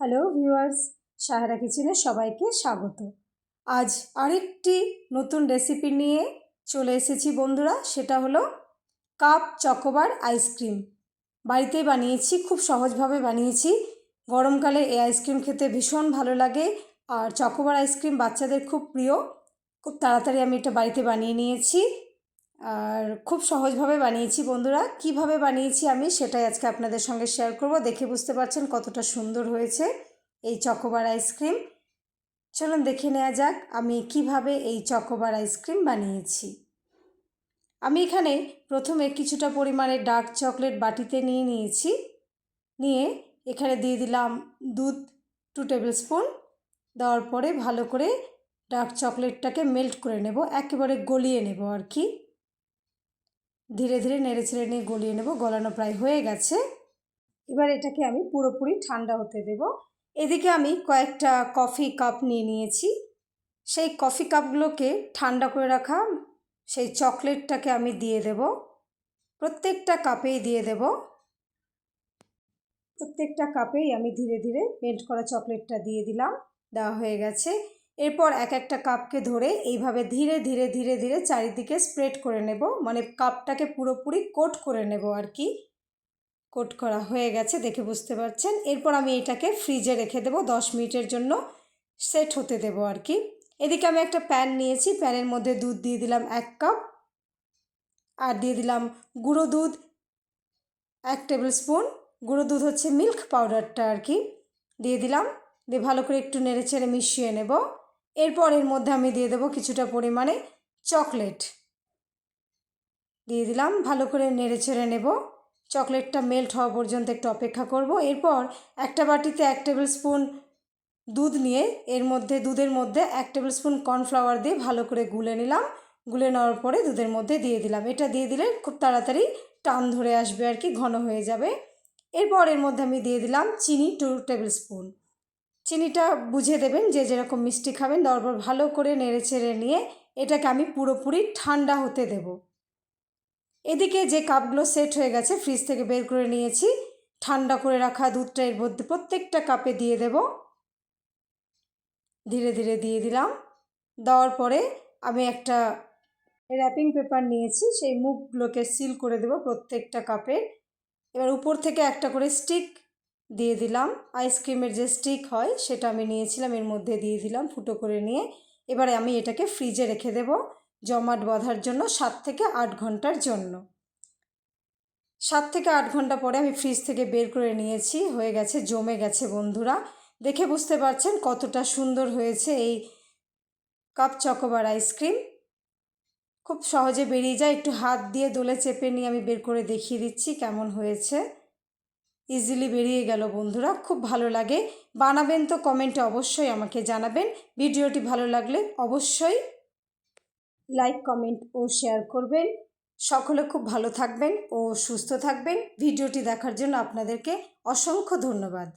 Hello viewers Sahara কিচেনে সবাইকে স্বাগত। আজ আরেকটি নতুন রেসিপি নিয়ে চলে এসেছি বন্ধুরা, সেটা হলো কাপ চকোবার আইসক্রিম বাড়িতেই বানিয়েছি, খুব সহজভাবে বানিয়েছি। গরমকালে এই আইসক্রিম খেতে ভীষণ ভালো লাগে। আর চকোবার আইসক্রিম বাচ্চাদের খুব প্রিয়। খুব তাড়াতাড়ি আমি এটা বাড়িতে বানিয়ে নিয়েছি। আর খুব সহজভাবে বানিয়েছি বন্ধুরা। কীভাবে বানিয়েছি আমি সেটাই আজকে আপনাদের সঙ্গে শেয়ার করব। দেখে বুঝতে পারছেন কতটা সুন্দর হয়েছে এই চকোবার আইসক্রিম চলুন দেখে নেওয়া যাক আমি কীভাবে এই চকোবার আইসক্রিম বানিয়েছি। আমি এখানে প্রথমে কিছুটা পরিমাণে ডার্ক চকলেট বাটিতে নিয়ে নিয়েছি। নিয়ে এখানে দিয়ে দিলাম দুধ টু টেবিল স্পুন দেওয়ার পরে ভালো করে ডার্ক চকলেটটাকে মেল্ট করে নেব, একেবারে গলিয়ে নেব আর কি। ধীরে ধীরে নেড়ে ছেড়ে নিয়ে গলিয়ে নেব, গলানো প্রায় হয়ে গেছে। এবার এটাকে আমি পুরোপুরি ঠান্ডা হতে দেব। এদিকে আমি কয়েকটা কফি কাপ নিয়ে নিয়েছি। সেই কফি কাপগুলোকে ঠান্ডা করে রাখা, সেই চকলেটটাকে আমি দিয়ে দেব। প্রত্যেকটা কাপেই দিয়ে দেব। প্রত্যেকটা কাপেই আমি ধীরে ধীরে মেল্ট করা চকলেটটা দিয়ে দিলাম, দেওয়া হয়ে গেছে। এরপর এক একটা কাপকে ধরে এইভাবে ধীরে ধীরে ধীরে ধীরে চারিদিকে স্প্রেড করে নেব। মানে কাপটাকে পুরোপুরি কোট করে নেব আর কি। কোট করা হয়ে গেছে দেখে বুঝতে পারছেন। এরপর আমি এটাকে ফ্রিজে রেখে দেবো। দশ মিনিটের জন্য সেট হতে দেব আর কি। এদিকে আমি একটা প্যান নিয়েছি। প্যানের মধ্যে দুধ দিয়ে দিলাম এক কাপ আর দিয়ে দিলাম গুঁড়ো দুধ এক টেবিল স্পুন গুঁড়ো দুধ হচ্ছে মিল্ক পাউডারটা আর কি। দিয়ে দিলাম। দিয়ে ভালো করে একটু নেড়ে ছেড়ে মিশিয়ে নেব। এরপর এর মধ্যে আমি দিয়ে দেবো কিছুটা পরিমাণে চকলেট। দিয়ে দিলাম, ভালো করে নেড়ে ছেড়ে নেব। চকলেটটা মেল্ট হওয়া পর্যন্ত একটু অপেক্ষা করব। এরপর একটা বাটিতে এক টেবিল স্পুন দুধ নিয়ে এর মধ্যে, দুধের মধ্যে এক টেবিল স্পুন কর্নফ্লাওয়ার দিয়ে ভালো করে গুলে নিলাম। গুলে নেওয়ার পরে দুধের মধ্যে দিয়ে দিলাম। এটা দিয়ে দিলে খুব তাড়াতাড়ি টান ধরে আসবে আর কি, ঘন হয়ে যাবে। এরপর এর মধ্যে আমি দিয়ে দিলাম চিনি টু টেবিল স্পুন। চিনিটা বুঝে দেবেন যে যেরকম মিষ্টি খাবেন, তারপর ভালো করে নেড়ে ছেড়ে নিয়ে এটাকে আমি পুরোপুরি ঠান্ডা হতে দেব। এদিকে যে কাপগুলো সেট হয়ে গেছে, ফ্রিজ থেকে বের করে নিয়েছি। ঠান্ডা করে রাখা দুধটা এর মধ্যে প্রত্যেকটা কাপে দিয়ে দেব। ধীরে ধীরে দিয়ে দিলাম। দেওয়ার পরে আমি একটা র্যাপিং পেপার নিয়েছি, সেই মুখগুলোকে সিল করে দেব প্রত্যেকটা কাপে। এবার উপর থেকে একটা করে স্টিক দিয়ে দিলাম। আইসক্রিমের যে স্টিক হয়, সেটা আমি নিয়েছিলাম, এর মধ্যে দিয়ে দিলাম ফুটো করে নিয়ে। এবারে আমি এটাকে ফ্রিজে রেখে দেব, জমাট বাঁধার জন্য সাত থেকে আট ঘণ্টার জন্য। সাত থেকে আট ঘণ্টা পরে আমি ফ্রিজ থেকে বের করে নিয়েছি, হয়ে গেছে, জমে গেছে বন্ধুরা। দেখে বুঝতে পারছেন কতটা সুন্দর হয়েছে এই কাপ চকোবার আইসক্রিম খুব সহজে বেরিয়ে যায়, একটু হাত দিয়ে দোলে চেপে নিয়ে আমি বের করে দেখিয়ে দিচ্ছি কেমন হয়েছে। ইজিলি বেরিয়ে গেল বন্ধুরা, খুব ভালো লাগে। বানাবেন তো কমেন্টে অবশ্যই আমাকে জানাবেন। ভিডিওটি ভালো লাগলে অবশ্যই লাইক, কমেন্ট ও শেয়ার করবেন। সকলে খুব ভালো থাকবেন ও সুস্থ থাকবেন। ভিডিওটি দেখার জন্য আপনাদেরকে অসংখ্য ধন্যবাদ।